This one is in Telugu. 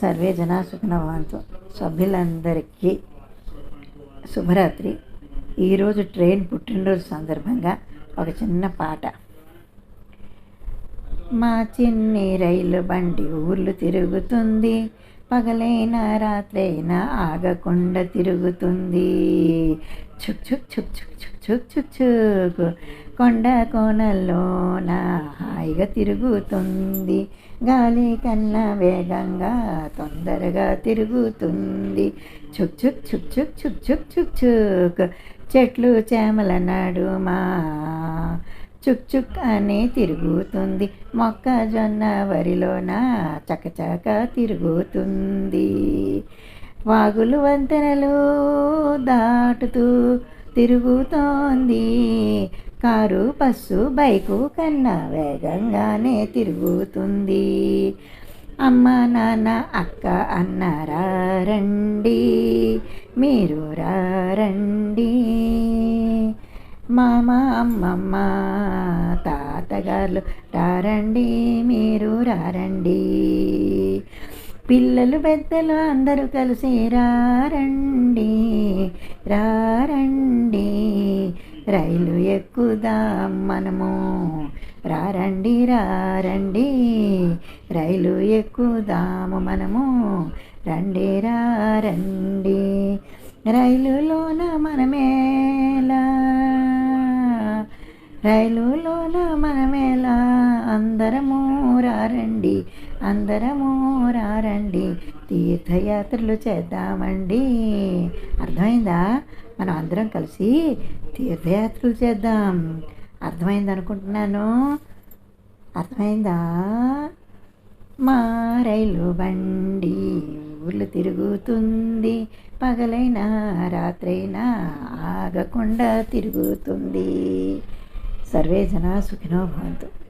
సర్వే జన సుఖనభవంతు. సభ్యులందరికీ శుభరాత్రి. ఈరోజు ట్రైన్ పుట్టినరోజు సందర్భంగా ఒక చిన్న పాట. మా చిన్ని రైలు బండి ఊర్లు తిరుగుతుంది. పగలైనా రాత్రైనా ఆగకుండా తిరుగుతుంది. చుక్ చుక్ చుక్ చుక్ చుక్ చుక్ చుక్ చుక్ కొండ కోనల్లోన హాయిగా తిరుగుతుంది. గాలి కన్నా వేగంగా తొందరగా తిరుగుతుంది. చుక్ చుక్ చుక్ చుక్ చుక్ చుక్ చుక్ చుక్ చెట్లు చేమల నడుమా చుక్ చుక్ అని తిరుగుతుంది. మొక్కజొన్న వరిలోన చకచక తిరుగుతుంది. వాగులు వంతెనలు దాటుతూ తిరుగుతోంది. కారు బస్సు బైకు కన్నా వేగంగానే తిరుగుతుంది. అమ్మ నాన్న అక్క అన్న రండి మీరు రండి. మామ అమ్మమ్మ తాతగారులు రారండి మీరు రారండి పిల్లలు పెద్దలు అందరూ కలిసి రారండి రారండి. రైలు ఎక్కుదాం మనము రారండి రారండి. రైలు ఎక్కుదాము మనము రండి రారండి. రైలులోన మనమేలా రైలులోన మనమేలా అందరము రారండి అందరము రారండి తీర్థయాత్రలు చేద్దామండి. అర్థమైందా? మనం అందరం కలిసి తీర్థయాత్రలు చేద్దాం. అర్థమైంది అనుకుంటున్నాను అర్థమైందా? మా రైలు బండి ఊళ్ళు తిరుగుతుంది. పగలైనా రాత్రైనా ఆగకుండా తిరుగుతుంది. సర్వే జన సుఖినో భవంతు.